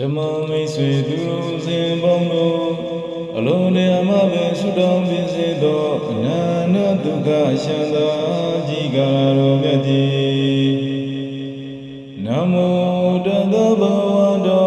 ဓမ္မမိတ်ဆွေသူတို့စဉ်ပေါင်းတို့အလုံးတရားမှပဲဆုတောင်းပြင်စေသောအနန္တဒုက္ခရှန္တာကြီးကာရတော်မြတ်ကြီးနမောတသဗ္ဗဝတောရဟတော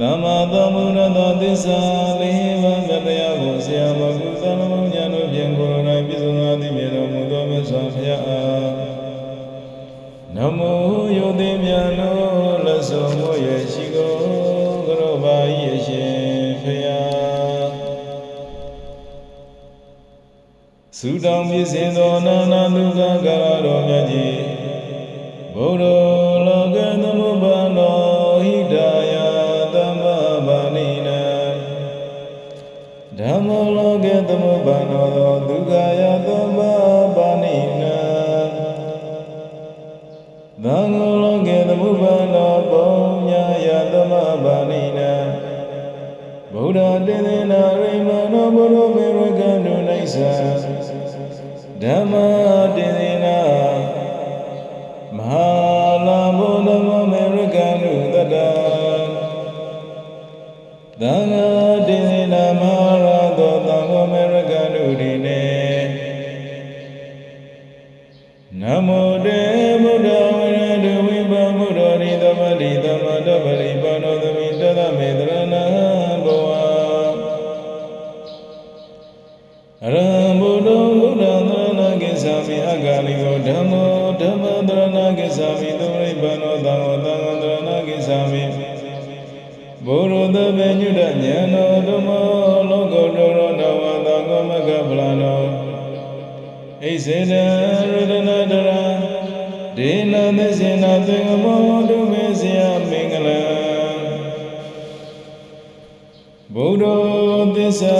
သမ္မာသမ္ဗုဒ္ဓသောသစ္စာလေးပါးတရားကိုဆရာမကုသလမုံညာတို့ဖြင့်ကိုယ်တော်၌ပြည့်စုံသောသိမြင်တော်မူသောမြတ်စွာဘုရားအားနမောယုတိမြတ်လို့လက်ဆုံးမို့ရရှိကိုကရောပါဤအရှင်ဖယားသုတောင်းပြည့်စင်သောနာနာဒုက္ခကာရတော်မြတ်ကြီးဘုရော ဓမ္မောလောကသမုပ္ပါနောဒုက္ခယသမ္မာပါဏိနံသံဃောလောကေသမုပ္ပါနောပုံညာယသမဘာနိနံဗုဒ္ဓတေသေနာရိမနောဘုရောမေရကံဒုနိစ္စဓမ္မတေ န စ္စာ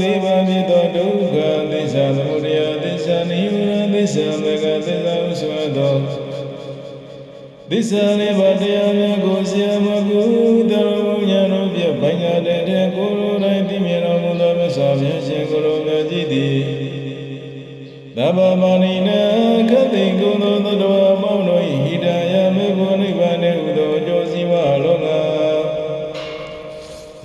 လေးပါးမြတ်သောဒုက္ခသစ္စာသမုဒယသစ္စာနိဝရဏသစ္စာမဂ္ဂသစ္စာဥစွာသောသစ္စာလေးပါးတရားများကိုဆရာမကုတော်ဉာဏ်တို့ဖြင့်ပညာတည်းတည်းကိုယ်တော်၌သိမြင်တော်မူသောမြတ်စွာဘုရားရှင်ကိုယ်တော်မြတ်ကြီးသည်သဗ္ဗမဏိန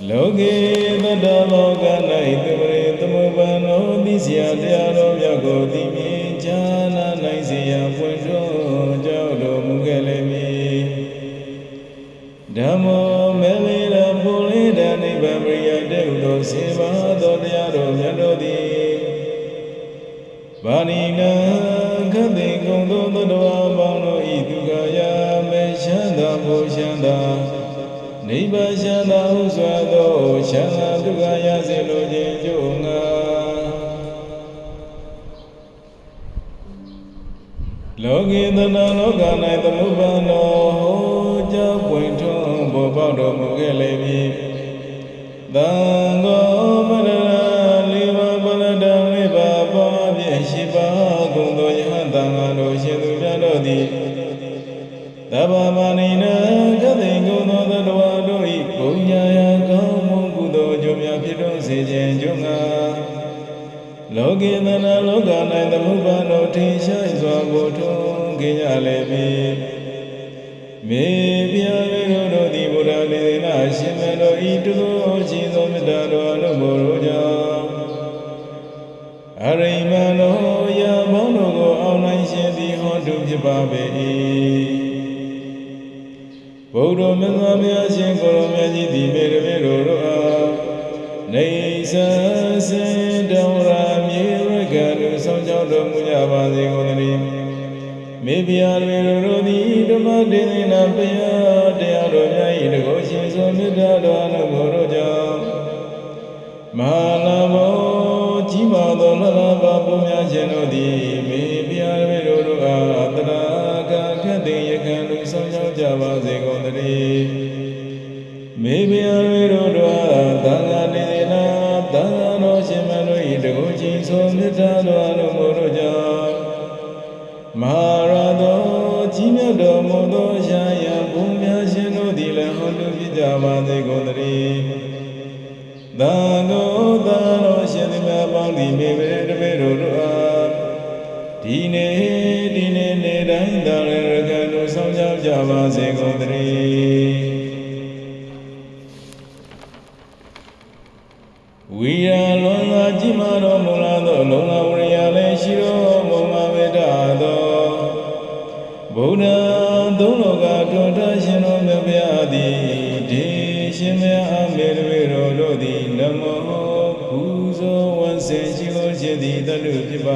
လောကေတတ္တလောက၌သဗ္ဗရေသမုပ္ပါနောသိစရာတရားတော်မြတ်ကိုသိမြင်ဉာဏနိုင်စေရန်ပွင့်ထွန်းကြောက်တော်မူခဲ့လိမ့်မည်ဓမ္မောမေလီလပူလိတနိဗ္ဗာန်ပရိယတေဟုသောစေပါသောတရားတော်မြတ်တို့သည်ဗာဏိနံခတိကုံသောသတ္တဝါပေါင်းတို့ဤဒုက္ခယာမေရှန္တာဘုရှန္တာနိဗ္ဗာန်ရှန္တာဟုစွာ လောကိတနာလောက၌သမုပ္ပါနောဟောကြောင့်ပွင့်ထွန်းပေါ်ပေါက်တော်မူခဲ့လေပြီသံဃောမရဏလေးပါးပလတံလေးပါးပေါင်းဖြင့်ရှိပါကုန်သောယဟန်တန်ဃာတို့ရှင်သူများတို့သည်သဗ္ဗမဏိနကတိကုန်သောသတ္တဝါတို့၏ဘုံညာယကောင်းမွန်ကုသိုလ်အကျိုးများဖြစ်တော်စေခြင်းကြုံငါလောကေသနာလောက၌သမုပ္ပါနော ထင်ရှားစွာကိုထုံးကြကြလေပြီမေပြမေတို့သည်ဘုရားနေနာရှင်မတော်ဤတုသောရှိသောမေတ္တာတော်အနုဘောရောကြောင့်အရိမနောယဘောင်းတို့ကိုအောင်နိုင်ရှင်သည်ဟောတုဖြစ်ပါပေ၏ဘုရားမြတ်စွာဘုရားရှင်ကိုရောမြတ်ကြီးသည်မေရမေတို့တို့အားနေသစင်တောရာမြေရကလူဆော ကြောင်းတော်မူကြပါစေကုန်သတည်းမေပြာတွေတို့သည်ဓမ္မဒေသနာပယ သံဃောသံတော်ရှင်သည်များပေါင်းသည်မေဘေတပေတို့တို့အားဒီနေ့ဒီနေ့နေ့တိုင်းသာလည်းရကံတို့ဆောင်ကြကြပါစေကုန်သတည်း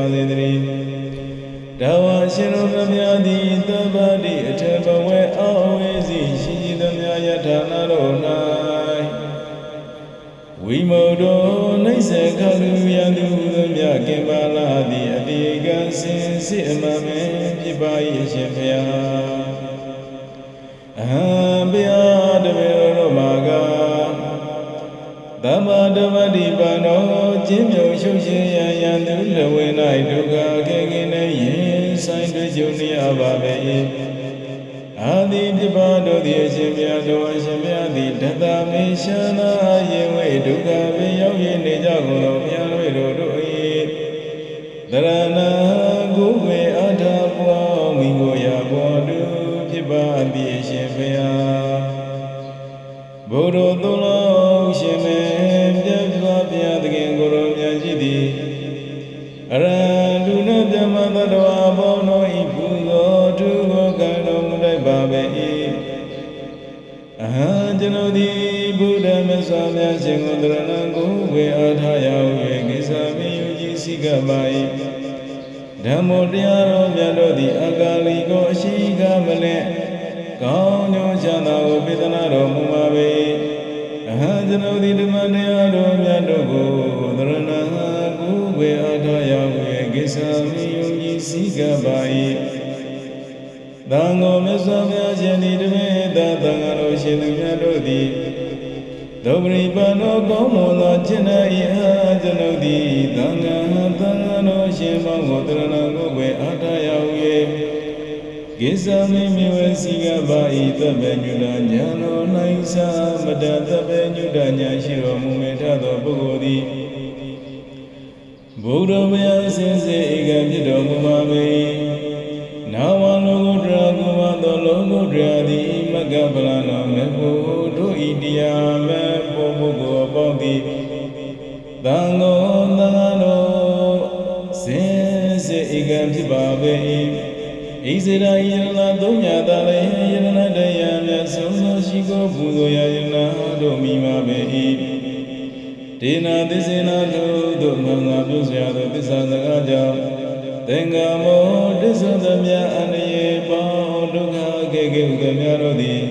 စ်ပါစေတည်းဒါဝရှင်တော်မြတ်ဗျာသည်သဗ္ဗတိအထေဘဝေအဝေစီရှိရှိသမျှယထာနာတော်၌ဝိမုဒ္ဓောနှိစ္စခလူယံသူသမျှကင်ပါလာသည်အတိကံစင်စစ်အမှန်ပဲဖြစ်ပါ၏အရှင်ဘုရားအဟံဘု သမ္မာဓမ္မတိပန္နောကျင်းမြုံရှုပ်ရှင်ရန်ယံသူလဝေ၌ဒုက္ခခေကိနေရင်ဆိုင်တွေ့ကြုံနေရပါပဲ၏အာတိပြပါတို့သည်အရှင်မြတ်တော်အရှင်မြတ်သည်တတမေရှနာယေဝေဒုက္ခပင်ရောက်ရနေကြကုန်သောဘုရားတို့တို့၏တရဏကုဝေအထာပွားမိကိုရာဘောတုဖြစ်ပါသည်အရှင်ဘုရားဘုရောသုံးလုံး တ္တဝါဘောနောဤပူဇော်သူကိုကံတော်မူလိုက်ပါပဲ၏အဟံကျွန်ုပ်သည်ဘုဒ္ဓမြတ်စွာဘုရားရှင်ကိုတရဏံကိုဝေအားထားရဟု၍ကိစ္စမင်းယူကြည်စိကပါ၏ဓမ္မောတရားတော်မြတ်တို့သည်အကာလီကိုအရှိကမလဲကောင်းကျိုးချမ်းသာကိုပေးသနာတော်မူပါပေအဟံကျွန်ုပ်သည်ဓမ္မတရားတော်မြတ်တို့ကိုသရဏံကိုဝေအားထားရဟု၍ကိစ္စမင်းယူ ကြည်စိကပါ၏သံဃောမြတ်စွာဘုရားရှင်သည်တမေသာသံဃာတော်ရှင်သူများတို့သည်ဒုပရိပန္နောကောင်းမွန်သောจิต၌အာကျွန်ုပ်သည်သံဃာသံဃာတော်ရှင်ပေါင်းကိုတရဏကိုဝေအားထားရဟု၍ကိစ္စမင်းမြဝစီကပါဤသဗ္ဗညုတညာတော်၌သာမတသဗ္ဗညုတညာရှိတော်မူမေထသောပုဂ္ဂိုလ်သည် ဘုရားမယစင်စေဧကဖြစ်တော်မူပါပေနာဝလောကုတ္တရာကုမသောလောကုတ္တရာသည်မကဗလနာမေဖို့တို့ဤတရားမဲ့ပုဂ္ဂိုလ်ကိုအပေါင်းသည်သံဃောသံဃာတော်စင်စေဧကဖြစ်ပါပေဣဇရာယနာသုံးညာတလည်းယရဏတရားမြတ်ဆုံးသောရှိကိုပူဇော်ရယနာတို့မိမာပေ၏ ဒေနာသစ္စေနာတို့တို့မင်္ဂလာပြုစရာသောသစ္စာစကားကြောင့်သင်္ကမောတစ္ဆုသမြအန္တရေပေါဒုက္ခကေကေဟုသမျှတို့သည်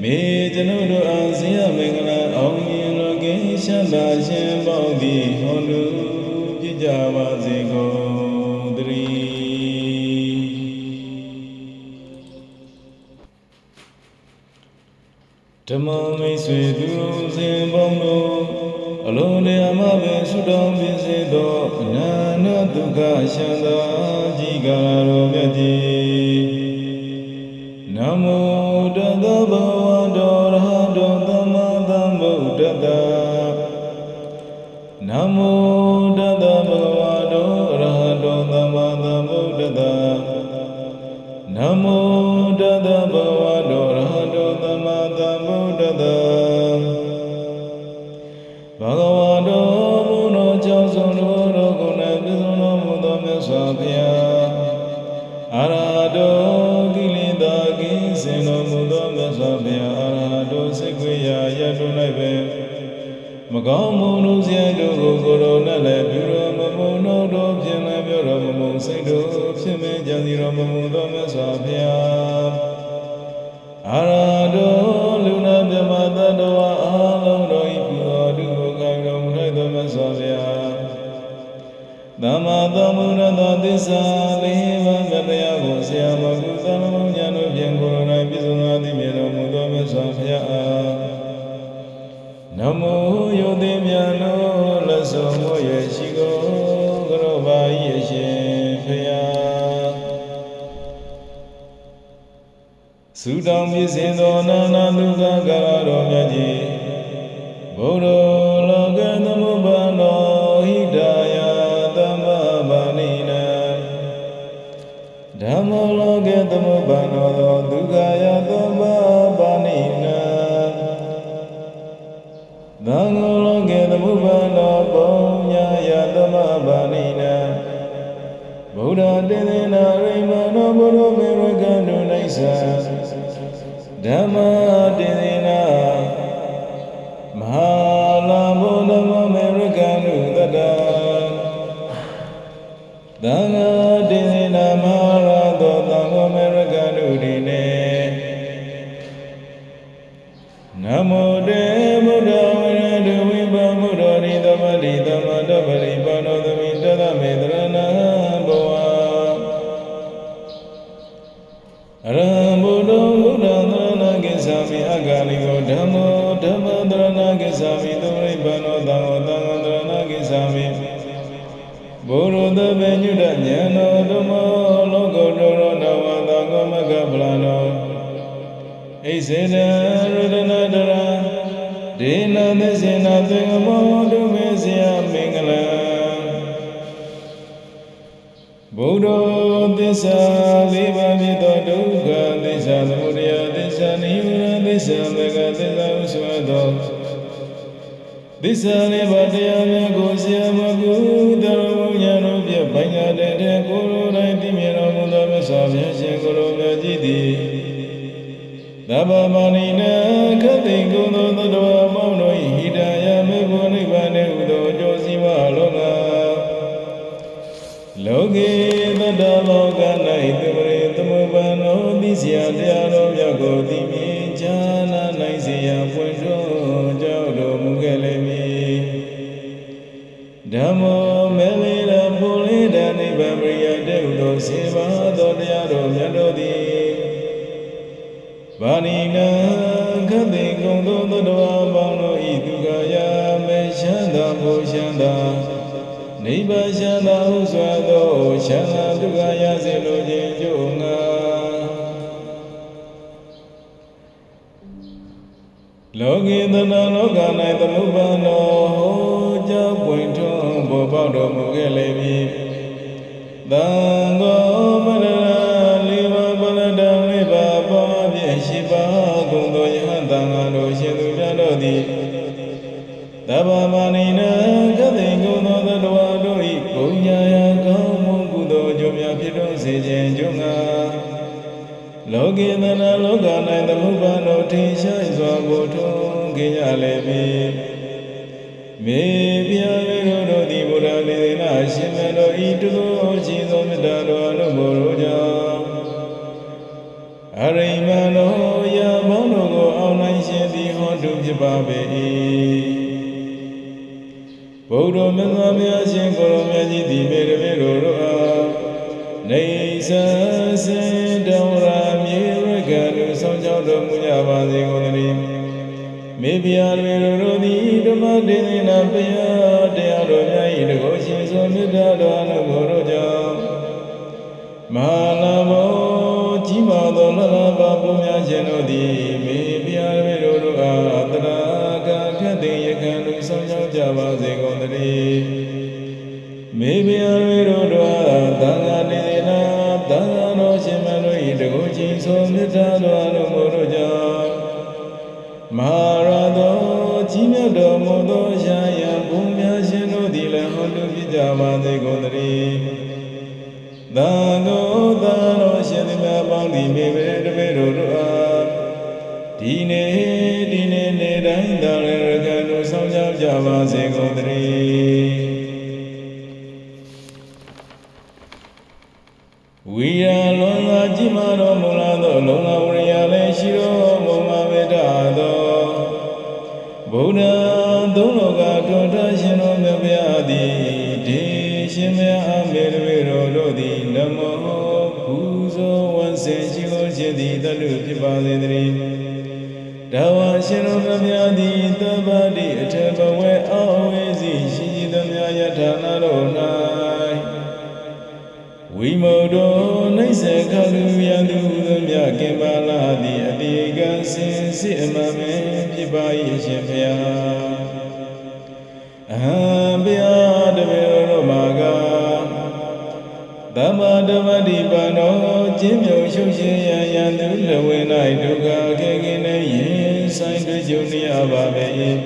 မေကျွန်ုပ်တို့အားဇေယမင်္ဂလာအောင်မြင်လောကေရှန္တာရှင်ပေါင်းသည်ဟောတုပြကြပါစေကုန်သတည်းဓမ္မမိတ်ဆွေသူတို့စဉ်ပေါင်းတို့ အလုံးတရားမပဲဆုတောင်းပြင်စေသောအနန္တဒုက္ခရှန္တာကြီးကားတော်မြတ်ကြီးနမောတသဗ္ဗဝတောရဟတောသမ္မာသမ္ဗုဒ္ဓတ္တနမော ဘဂဝါတော်ဘုန်းတော်ကြောင့်ဆုံးတော်တော်ကိုယ်နဲ့ပြည့်စုံတော်မူသောမြတ်စွာဘုရားအာရတော်ကိလေသာကင်းစင်တော်မူသောမြတ်စွာဘုရားအာရတော်စိတ်ခွေရာရတု၌ပဲမကောင်းမှု သမ္မာသမ္ဗုဒ္ဓသောသစ္စာလေးပါးတရားကိုဆရာမကုသမုံညာတို့ဖြင့်ကိုယ်တော်၌ပြည့်စုံသောသိမြင်တော်မူသောမြတ်စွာဘုရားအားနမောယုတိမြတ်တော်လက်ဆုံးမို့ရရှိကိုကရောပါ၏အရှင်ဖျားသုတောင်းပြည့်စင်သောနာနာလူကကာရတော်မြတ်ကြီးဘုရော မ္မောလောကသမုပ္ပါနောသောဒုက္ခယသမ္မာပါဏိနံသံဃောလောကေသမုပ္ပါနောပုံညာယသမဘာနိနံဗုဒ္ဓတေသေနာရိမနောဘုရောမေရကံဒုနိစ္စဓမ္မ န စ္စာလေးပါးဖြစ်သောဒုက္ခသစ္စာသမုဒယသစ္စာနိဝရသစ္စာမဂ္ဂသစ္စာဟုဆိုသောသစ္စာလေးပါးတရားများကိုဆရာမကုတော်ဉာဏ်တို့ဖြင့်ပညာတည်းတည်းကိုယ်တော်၌သိမြင်တော်မူသောမြတ်စွာဘုရားရှင်ကိုယ်တော်မြတ်ကြီးသည်သဗ္ဗမဏိန လောကေတတ္တလောက၌သဝရေသမုပ္ပန္နောသိစရာတရားတော်မြတ်ကိုသိမြင်ဉာဏ်နိုင်စေရန်ပွင့်ထွန်းကြောက်တော်မူခဲ့လိမ့်မည်ဓမ္မော နိဗ္ဗာန်ချမ်းသာဟုဆိုသောချမ်းသာဒုက္ခယာစေလိုခြင်းကြုံငါလောကေတနာလောက၌သမုပ္ပါနောဟောကြောပွင့်ထွန်းပေါ်ပေါက်တော်မူခဲ့လေပြီသံဃောမရဏလေးပါးပလတံလေးပါးပေါင်းဖြင့်ရှိပါကုန်သောယဟန်တန်ဃာတို့ရှင်သူများတို့သည်သဗ္ဗမဏိနံ င်ရှားစွာဘုထုံးကြရလေပြီမေပြမေတို့တို့သည်ဘုရားလေနာရှင်မတော်ဤတုသောရှိသောမေတ္တာတော်အနုဘောရောကြောင့်အရိမနောယဘောင်းတို့ကိုအောင်နိုင်ရှင်သည်ဟောတုဖြစ်ပါပေ၏ဘုရားမြတ်စွာဘုရားရှင်ကိုရောမြတ်ကြီးသည်မေတ္တာတို့တို့အားနေသစေတော တော်မူကြပါစေကုန်သတည်းမေပြာတွေတို့သည်ဓမ္မဒေသနာပယတရားတော်များ၏တကောရှင်စွာမေတ္တာတော်အနုဘောတို့ကြောင့်မဟာနာမောကြီးမားသောလလဘာဘုရားရှင်တို့သည် သံဃောသံတော်ရှင်သည်များပေါင်းသည်မေဘရေတပေတို့တို့အားဒီနေ့ဒီနေ့နေ့တိုင်းသာရကံတို့ဆောင်ကြပါစေကုန်သတည်း စ်ပါစေတည်းဒါဝရှင်တော်မြတ်ဗျာသည်သဗ္ဗတိအထဘဝေအဝေစီရှိသမျှယထာနာတော်၌ဝိမုဒ္ဓောနှိစ္စခလူယံသူသမြကင်ပါလာသည်အတိကံစင်စစ်အမှန်ပဲဖြစ်ပါ၏အရှင်ဘုရားအဟံဘု သမ္မာဓမ္မတိပန္နောကျင်းမြုံရှုပ်ရှင်ရန်ယံသူလဝေ၌ဒုက္ခခေကိနေရင်ဆိုင်တွေ့ကြုံနေရပါပဲ၏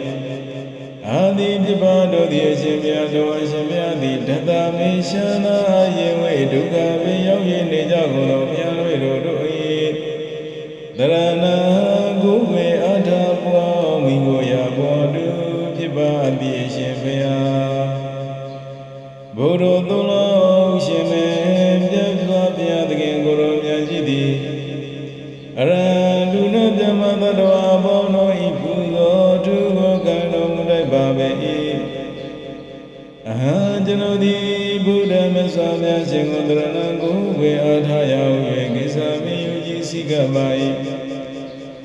အာတိပြပါတို့သည်အရှင်ဘုရားတော်အရှင်ဘုရားသည်တတမေရှနာယေဝေဒုက္ခပေရောက်ရနေကြကုန်သောဘုရားတို့တို့တို့၏တရဏကုဝေအထာပွားမိကိုရာဘောတုဖြစ်ပါသည်အရှင်ဘုရားဘုရောသုံးလုံး ဘုဒ္ဓမဆာမြတ်ရှင်ကိုတရဏံကိုဝေအားထားရဟု၍ကိစ္စမင်းယူကြည်စိကပ်ပါ၏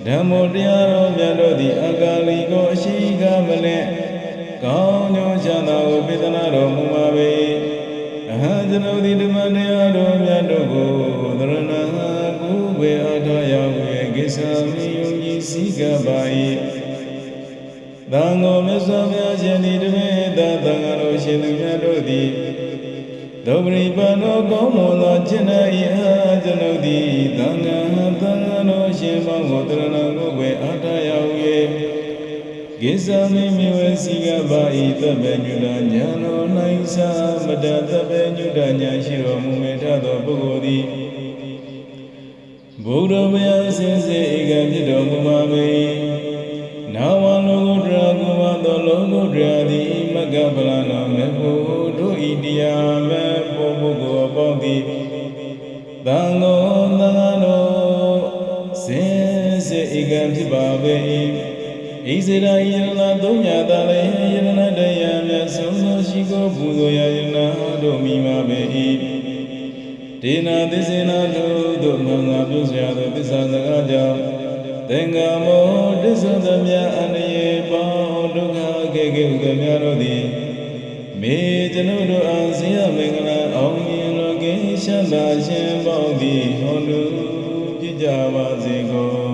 ဓမ္မောတရားတော်မြတ်တို့သည်အကာလီကိုအရှိကမလဲကောင်းကျိုးချမ်းသာကိုပေးသနာတော်မူပါပေအဟံကျွန်ုပ်သည်ဓမ္မတရားတော်မြတ်တို့ကိုသရဏံကိုဝေအားထားရဟု၍ကိစ္စမင်းယူကြည်စိကပ် ပါ၏သံဃောမြတ်စွာဘုရားရှင်သည်တမေသာသံဃာတော်ရှင်သူများတို့သည်ဒုပရိပန္နောကောင်းမွန်သောจิต၌အာကျွန်ုပ်သည်သံဃာသံဃာတော်ရှင်မောင်ကိုတရဏံကိုဝေအားထားရဟု၍ကိစ္စမင်းမြဝေစီကပါဤသဗ္ဗညုတညာတော်၌သာမတသဗ္ဗညုတညာရှိတော်မူမေထသောပုဂ္ဂိုလ်သည်ဘုရားမယစင်စေဧကံဖြစ်တော်မူပါ သောလောကုတ္တရာသည်မကဗလနာမေဖို့တို့ဤတရားမဲ့ပုဂ္ဂိုလ်ကိုအပေါင်းသည်သံဃောသံဃာတော်စင်စေဧကံဖြစ်ပါပေ၏။ဣဇရာယရဏသုံးညာသာလည်းယရဏတရားမြတ်ဆုံးသောရှိကိုပူဇော်ရယနာတို့မိမာပေ၏။ဒေနာသစ္စေနာတို့တို့မင်္ဂပြုစရာသောသစ္စာစကားကြောင့် သင်္ကမောတစ္ဆုသမြအန္တရေပေါင်းဒုက္ခကေကေဥကမြတို့သည်မေကျွန်ုပ်တို့အားဇေယမင်္ဂလာအောင်မြင်လောကေရှန္တာရှင်ပေါင်းသည်ဟောတုပြကြပါစေကုန်